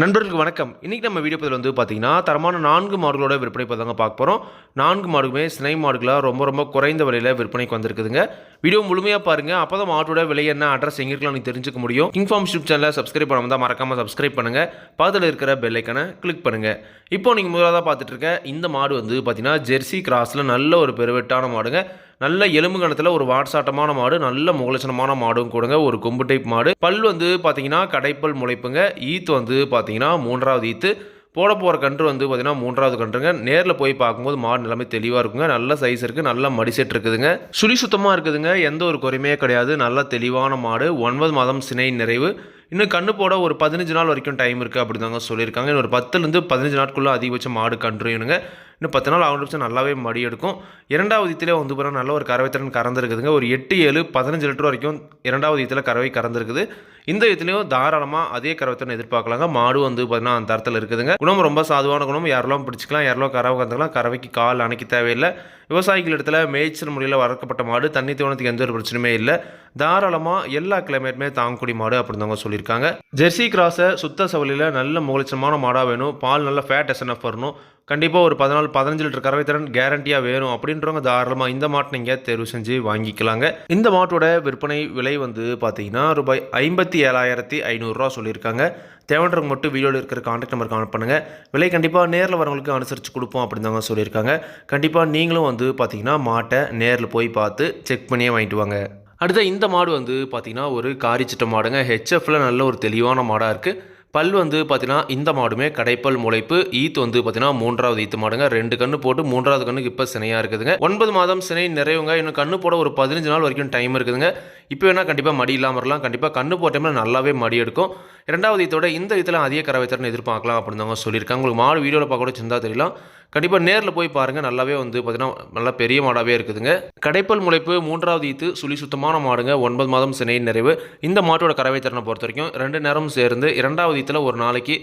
நண்பர்களுக்கு வணக்கம். இன்றைக்கி நம்ம வீடியோ பதில் வந்து பார்த்திங்கன்னா தரமான நான்கு மாடுகளோட விற்பனை பார்த்தாங்க பார்க்க போகிறோம் நான்கு மாடுகளுமே சினை மாடுகளாக ரொம்ப ரொம்ப குறைந்த விலையில் விற்பனைக்கு வந்திருக்குதுங்க. வீடியோ முழுமையாக பாருங்கள் அப்போ தான் மாட்டோட விலை என்ன அட்ரஸ் எங்கே இருக்கலாம் தெரிஞ்சுக்க முடியும். இன்ஃபார்ம் யூடியூப் சேனலை சப்ஸ்கிரைப் பண்ணாமல் தான் மறக்காமல் சப்ஸ்கிரைப் பண்ணுங்கள் பக்கத்தில் இருக்கிற பெல்லைக்கனை கிளிக் பண்ணுங்கள் இப்போ நீங்கள் முதலாக பார்த்துட்டு இருக்க இந்த மாடு வந்து பார்த்தீங்கன்னா ஜெர்சி கிராஸில் நல்ல ஒரு பெருவெட்டான மாடுங்க. நல்ல எலும்பு கணத்தில் ஒரு வாட்சாட்டமான மாடு நல்ல முகலட்சணமான மாடும் கூடங்க. ஒரு கொம்பு டைப் மாடு. பல் வந்து பார்த்தீங்கன்னா கடைப்பல் முளைப்புங்க. ஈத்து வந்து பார்த்தீங்கன்னா மூன்றாவது ஈத்து. போட போகிற கன்று வந்து பார்த்திங்கன்னா மூன்றாவது கன்றுங்க. நேரில் போய் பார்க்கும்போது மாடு நிலைமை தெளிவாக இருக்குங்க. நல்ல சைஸ் இருக்குது நல்ல மடிசெட் இருக்குதுங்க. சுழி சுத்தமாக இருக்குதுங்க. எந்த ஒரு குறையுமே கிடையாது. நல்ல தெளிவான மாடு. ஒன்பது மாதம் சினை நிறைவு. இன்னும் கண்ணு போட ஒரு பதினஞ்சு நாள் வரைக்கும் டைம் இருக்குது அப்படி தாங்க சொல்லியிருக்காங்க. இன்னும் ஒரு பத்துலேருந்து பதினஞ்சு நாட்குள்ளே அதிகபட்சம் மாடு கன்றுணுங்க இன்னும் பத்து நாள் ஆகும் நிமிஷம் நல்லாவே மடி எடுக்கும். இரண்டாவது இதில் வந்து பாருங்க நல்ல ஒரு கறவைத்திறன் கறந்துருக்குதுங்க. ஒரு எட்டு ஏழு பதினஞ்சு லிட்டர் வரைக்கும் இரண்டாவது இதில் கறவை கறந்துருக்குது. இந்த இதுலேயும் தாராளமாக அதே கறவைத்திறன் எதிர்பார்க்கலாங்க. மாடு வந்து பார்த்தீங்கன்னா அந்த தரத்தில் இருக்குதுங்க. குணம் ரொம்ப சாதுவான குணம். யாரெல்லாம் பிடிச்சிக்கலாம் யாரெல்லாம் கறவை கறந்துக்கலாம் கறவைக்கு கால் அணைக்க தேவையில்லை. விவசாயிகள் இடத்துல மேய்ச்சல் முறையில் வளர்க்கப்பட்ட மாடு தண்ணி தோணத்துக்கு எந்த ஒரு பிரச்சனையுமே இல்லை. தாராளமாக எல்லா கிளைமேட்டுமே தாங்கக்கூடிய மாடு அப்படின்னு அவங்க சொல்லியிருக்காங்க. ஜெர்சி கிராஸை சுத்த சவலியில் நல்ல முகலட்சமான மாடாக வேணும். பால் நல்ல ஃபேட் எஸ்என்எஃப் வரணும். கண்டிப்பாக ஒரு பதினாலு பதினஞ்சு லிட்டர் கறவை திறன் கேரண்டியாக வேணும் அப்படின்றவங்க தாராளமாக இந்த மாட்டை நீங்கள் தேர்வு செஞ்சு வாங்கிக்கலாங்க. இந்த மாட்டோட விற்பனை விலை வந்து பார்த்தீங்கன்னா ரூபாய் ஐம்பத்தி ஏழாயிரத்தி ஐநூறுரூவா சொல்லியிருக்காங்க. தேவைன்றவங்க மட்டும் வீடியோவில் இருக்கிற கான்டாக்ட் நம்பர் கான்ட் பண்ணுங்கள் விலை கண்டிப்பாக நேரில் வரவங்களுக்கு அனுசரித்து கொடுப்போம் அப்படின்னு தாங்க சொல்லியிருக்காங்க. கண்டிப்பாக நீங்களும் வந்து பார்த்தீங்கன்னா மாட்டை நேரில் போய் பார்த்து செக் பண்ணியே வாங்கிட்டு வாங்க. அடுத்த இந்த மாடு வந்து பார்த்திங்கன்னா ஒரு காரிச்சிட்ட மாடுங்க. ஹெச்எஃப்ல நல்ல ஒரு தெளிவான மாடாக இருக்குது பல் வந்து பார்த்திங்கன்னா இந்த மாடுமே கடைப்பல் முளைப்பு ஈத்து வந்து பார்த்திங்கன்னா மூன்றாவது ஈத்து மாடுங்க. ரெண்டு கண்ணு போட்டு மூன்றாவது கண்ணுக்கு இப்போ சினையாக இருக்குதுங்க. ஒன்பது மாதம் சினை நிறைவுங்க. இன்னும் கண்ணு போட ஒரு பதினஞ்சு நாள் வரைக்கும் டைம் இருக்குதுங்க. இப்போ வேணால் கண்டிப்பாக மடி இல்லாமல் வரலாம். கண்டிப்பாக கண்ணு போட்டோம்னா நல்லாவே மடி எடுக்கும். ரெண்டாவது ஈத்தோட இந்த ஈத்தில் அதிக கறவை திறன் எதிர்பார்க்கலாம் அப்படின்னு அவங்க சொல்லியிருக்காங்க. உங்களுக்கு மாடு வீடியோவில் பார்க்க கூட சிந்தா தெரியலாம். கண்டிப்பாக நேரில் போய் பாருங்கள் நல்லாவே வந்து பார்த்தீங்கன்னா நல்லா பெரிய மாடாகவே இருக்குதுங்க. கடைப்பல் முளைப்பு மூன்றாவது ஈத்து சுழி சுத்தமான மாடுங்க. ஒன்பது மாதம் சினையின் நிறைவு. இந்த மாட்டோட கறவை திறனை பொறுத்த வரைக்கும் ரெண்டு நேரம் சேர்ந்து இரண்டாவது ஈத்தில் ஒரு நாளைக்கு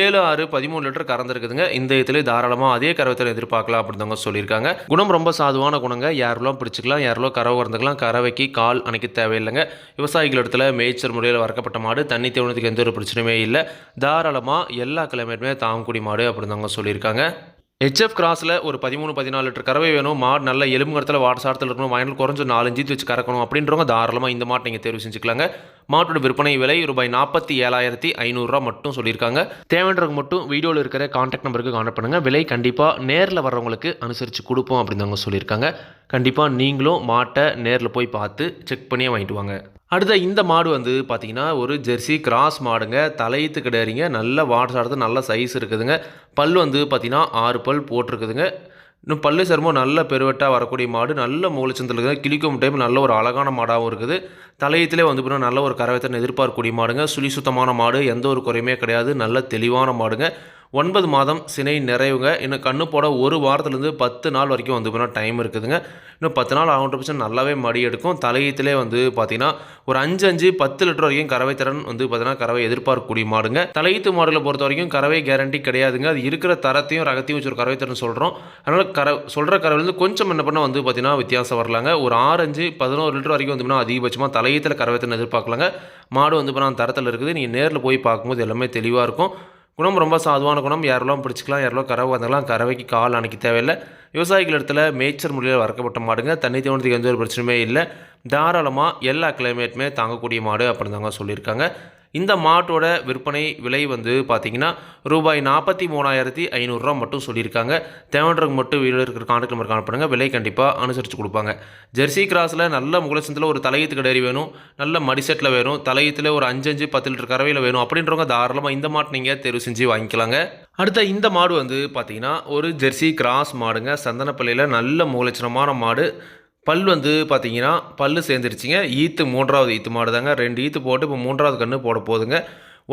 ஏழு ஆறு பதிமூணு லிட்டர் கறந்துருக்குதுங்க இந்த ஈத்துல தாராளமாக அதே கறவை எதிர்பார்க்கலாம் அப்படின்னு சொல்லியிருக்காங்க. குணம் ரொம்ப சாதுவான குணங்க. யாரெல்லாம் பிடிச்சிக்கலாம் யாரெல்லாம் கறவை கறந்துக்கலாம் கறவைக்கு கால் அணைக்க தேவையில்லைங்க. விவசாயிகள் இடத்துல மேய்ச்சல் முறையில் வறக்கப்பட்ட மாடு தண்ணி தேவனத்துக்கு எந்த ஒரு பிரச்சனையுமே இல்லை. தாராளமாக எல்லா கிளைமேட்டுமே தாங்கக்கூடிய மாடு அப்படின்னு சொல்லியிருக்காங்க. ஹெச்எஃப் கிராஸில் ஒரு பதிமூணு பதினாலு லிட்டர் கறவை வேணும். மாடு நல்ல எலும்பு இடத்துல இருக்கணும். வயலில் குறைஞ்ச நாலஞ்சு வச்சு கறக்கணும் அப்படின்றவங்க தாராளமாக இந்த மாட்டை நீங்கள் தேர்வு செஞ்சுக்கலாங்க. மாட்டோட விற்பனை விலை ரூபாய் நாற்பத்தி ஏழாயிரத்தி ஐநூறுரூவா மட்டும் சொல்லியிருக்காங்க. தேவைன்றவங்க மட்டும் வீடியோவில் இருக்கிற காண்டாக்ட் நம்பருக்கு கான்டாக்ட் பண்ணுங்கள் விலை கண்டிப்பாக நேரில் வர்றவங்களுக்கு அனுசரித்து கொடுப்போம் அப்படின்னு அவங்க சொல்லியிருக்காங்க. கண்டிப்பாக நீங்களும் மாட்டை நேரில் போய் பார்த்து செக் பண்ணியே வாங்கிட்டு வாங்க. அடுத்த இந்த மாடு வந்து பார்த்தீங்கன்னா ஒரு ஜெர்சி கிராஸ் மாடுங்க. தலையத்து கிடையாதுங்க. நல்ல வாட்டர் சாடுறது நல்ல சைஸ் இருக்குதுங்க. பல் வந்து பார்த்தீங்கன்னா ஆறு பல் போட்டிருக்குதுங்க. இன்னும் பல்லு சருமம் நல்ல பெருவெட்டாக வரக்கூடிய மாடு. நல்ல மூலச்சந்தில் இருக்குது கிளிக்கும் டைம் நல்ல ஒரு அழகான மாடாகவும் இருக்குது. தலையத்திலே வந்து பார்த்தீங்கன்னா நல்ல ஒரு கரவத்தனை எதிர்பார்க்கக்கூடிய மாடுங்க. சுழி சுத்தமான மாடு. எந்த ஒரு குறையுமே கிடையாது. நல்ல தெளிவான மாடுங்க. ஒன்பது மாதம் சினை நிறைவுங்க. இன்னும் கண்ணு போட ஒரு வாரத்துலேருந்து பத்து நாள் வரைக்கும் வந்து பார்த்தீங்கன்னா டைம் இருக்குதுங்க. இன்னும் பத்து நாள் ஆகுன்ற பட்சம் நல்லாவே மடி எடுக்கும். தலையத்திலே வந்து பார்த்தீங்கன்னா ஒரு அஞ்சு அஞ்சு பத்து லிட்டர் வரைக்கும் கறவை திறன் வந்து பார்த்தீங்கன்னா கறவை எதிர்பார்க்கக்கூடிய மாடுங்க. தலையீத்து மாடுகளை பொறுத்த வரைக்கும் கறவை கேரண்டி கிடையாதுங்க. அது இருக்கிற தரத்தையும் ரகத்தையும் வச்சு ஒரு கறவை திறன் சொல்கிறோம் அதனால் கற சொல்கிற கறவைலேருந்து கொஞ்சம் என்ன பண்ணால் வந்து பார்த்தீங்கன்னா வித்தியாசம் வரலாங்க. ஒரு ஆறு அஞ்சு பதினோரு லிட்டர் வரைக்கும் வந்து பார்த்தீங்கன்னா அதிகபட்சமாக தலையீத்தில் கறவை திறன் எதிர்பார்க்கலாங்க. மாடு வந்து பார்த்தீங்கன்னா தரத்தில் இருக்குது. நீங்கள் நேரில் போய் பார்க்கும்போது எல்லாமே தெளிவாக இருக்கும். குணம் ரொம்ப சாதுவான குணம். யாரெல்லாம் பிடிச்சிக்கலாம் யாரெல்லாம் கறவை வந்தாலும் கறவைக்கு கால் அணைக்க தேவையில்லை. விவசாயிகள் இடத்துல மேய்ச்சல் முறையில் வளர்க்கப்பட்ட மாடுங்க. தண்ணி தோணத்துக்கு எந்த ஒரு பிரச்சனையுமே இல்லை. தாராளமாக எல்லா கிளைமேட்டுமே தாங்கக்கூடிய மாடு அப்படின்னு தாங்க சொல்லியிருக்காங்க. இந்த மாட்டோட விற்பனை விலை வந்து பார்த்தீங்கன்னா ரூபாய் நாற்பத்தி மூணாயிரத்தி ஐநூறுரூவா மட்டும் சொல்லியிருக்காங்க. தேவைன்றவங்க மட்டும் வீடு இருக்கிற கான்டாக்ட் நம்பர் கால் பண்ணுங்கள் விலை கண்டிப்பாக அனுசரித்து கொடுப்பாங்க. ஜெர்சி கிராஸில் நல்ல முகலசந்தில் ஒரு தலையீத்து கடறி வேணும். நல்ல மடிசெட்டில் வேணும். தலையீத்தில் ஒரு அஞ்சு அஞ்சு பத்து லிட்டர் கறவையில் வேணும். அப்படின்றவங்க தாராளமாக இந்த மாட்டு நீங்கள் தெரிவு செஞ்சு வாங்கிக்கலாங்க. அடுத்த இந்த மாடு வந்து பார்த்தீங்கன்னா ஒரு ஜெர்சி கிராஸ் மாடுங்க. சந்தனப்பள்ளியில் நல்ல மூலச்சனமான மாடு. பல் வந்து பார்த்தீங்கன்னா பல் சேர்ந்துருச்சுங்க. ஈத்து மூன்றாவது ஈத்து மாடு தாங்க ரெண்டு ஈத்து போட்டு இப்போ மூன்றாவது கன்று போட போகுதுங்க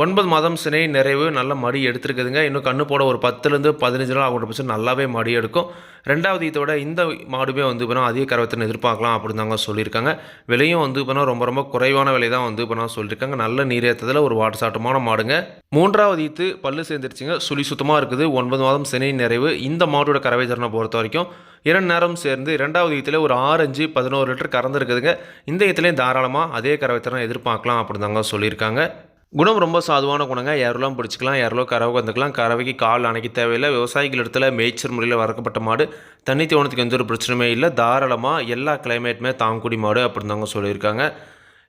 ஒன்பது மாதம் சினை நிறைவு நல்ல மடி எடுத்துருக்குதுங்க. இன்னும் கண்ணு போட ஒரு பத்துலேருந்து பதினஞ்சு நாள் ஆகும் பட்சம் நல்லாவே மடி எடுக்கும். ரெண்டாவது ஈத்தோட இந்த மாடுமே வந்து இப்போ அதிக கரவத்தின் எதிர்பார்க்கலாம் அப்படின்னு தாங்க சொல்லியிருக்காங்க. விலையும் வந்து இப்போ ரொம்ப ரொம்ப குறைவான விலை தான் வந்து இப்போ சொல்லியிருக்காங்க. நல்ல நீரேற்றத்தில் ஒரு வாட்சாட்டமான மாடுங்க. மூன்றாவது ஈத்து பல்லு சேர்ந்துருச்சுங்க. சுழி சுத்தமாக இருக்குது. ஒன்பது மாதம் சினை நிறைவு. இந்த மாட்டோட கறவை திறனை பொறுத்த வரைக்கும் இரண்டு நேரம் சேர்ந்து இரண்டாவது ஈத்தில் ஒரு ஆறு அஞ்சு பதினோரு லிட்டர் கறந்துருக்குதுங்க. இந்த ஈத்துலேயும் தாராளமாக அதே கறவை திறனை எதிர்பார்க்கலாம் அப்படின்னு தாங்க சொல்லியிருக்காங்க. குணம் ரொம்ப சாதுவான குணங்க. யாரெல்லாம் பிடிச்சிக்கலாம் யாரெல்லாம் கறவை வந்துக்கலாம் கறவைக்கு கால் அணைக்க தேவையில்லை. விவசாயிகள் இடத்துல மேய்ச்சல் முறையில் வறக்கப்பட்ட மாடு தண்ணி தோணத்துக்கு எந்த ஒரு பிரச்சனையுமே இல்லை. தாராளமாக எல்லா கிளைமேட்டுமே தாங்குடி மாடு அப்படின்னு தாங்க சொல்லியிருக்காங்க.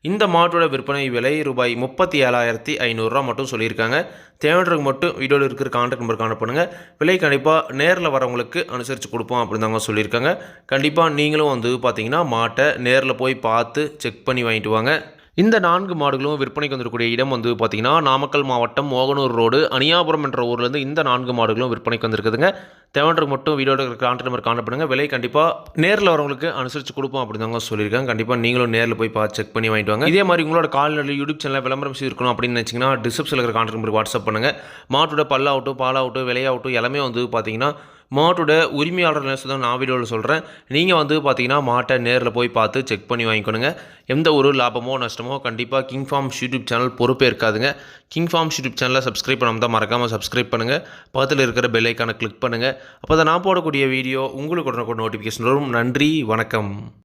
இந்த மாட்டோட விற்பனை விலை ரூபாய் முப்பத்தி ஏழாயிரத்தி ஐநூறுரூவா மட்டும் சொல்லியிருக்காங்க. தேவைன்றவங்க மட்டும் வீடியோவில் இருக்கிற கான்டாக்ட் நம்பர் காணப்படுங்க விலை கண்டிப்பாக நேரில் வரவங்களுக்கு அனுசரித்து கொடுப்போம் அப்படின்னு தாங்க சொல்லியிருக்காங்க. கண்டிப்பாக நீங்களும் வந்து பார்த்தீங்கன்னா மாட்டை நேரில் போய் பார்த்து செக் பண்ணி வாங்கிட்டு வாங்க. இந்த நான்கு மாடுகளும் விற்பனைக்கு வந்திருக்கக்கூடிய இடம் வந்து பார்த்தீங்கன்னா நாமக்கல் மாவட்டம் மோகனூர் ரோடு. அணியாபுரம் என்ற ஊர்லேருந்து இந்த நான்கு மாடுகளும் விற்பனைக்கு வந்திருக்குதுங்க. தேவன்றக்கு மட்டும் வீடியோட கான்டாக்ட் நம்பர் காணப்படுங்க விலை கண்டிப்பாக நேரில் வரவங்களுக்கு அனுசரித்து கொடுப்போம் அப்படின்னு தாங்க சொல்லியிருக்காங்க. கண்டிப்பாக நீங்களும் நேரில் போய் பார்த்து செக் பண்ணி வாங்கிட்டு வாங்க. இதே மாதிரி உங்களோட கால்நடை யூடியூப் சேனலில் விளம்பரம் செய்திருக்கணும் அப்படின்னு நினச்சிங்கன்னா டிஸ்கிரிப்ஷனில் இருக்கிற கான்டாக்ட் நம்பருக்கு வாட்ஸ்அப் பண்ணுங்கள் மாட்டோட பல்லாகட்டும் பாலாகட்டும் விலையாகட்டும் எல்லாமே வந்து பார்த்திங்கன்னா மாட்டோட உரிமையாளர் நிலசு தான் நான் வீடியோவில் சொல்கிறேன் நீங்கள் வந்து பார்த்தீங்கன்னா மாட்டை நேரில் போய் பார்த்து செக் பண்ணி வாங்கிக்கணுங்க. எந்த ஒரு லாபமோ நஷ்டமோ கண்டிப்பாக கிங் ஃபார்ம்ஸ் யூடியூப் சேனல் பொறுப்பே இருக்காதுங்க. கிங் ஃபார்ம்ஸ் யூடியூப் சேனலை சப்ஸ்கிரைப் பண்ணாமல் தான் மறக்காமல் சப்ஸ்கிரைப் பண்ணுங்கள் பக்கத்தில் இருக்கிற பெல் ஐக்கானை கிளிக் பண்ணுங்கள் அப்போ தான் நான் போடக்கூடிய வீடியோ உங்களுக்கு உடனுக்குடன் நோட்டிஃபிகேஷன் வரும். நன்றி வணக்கம்.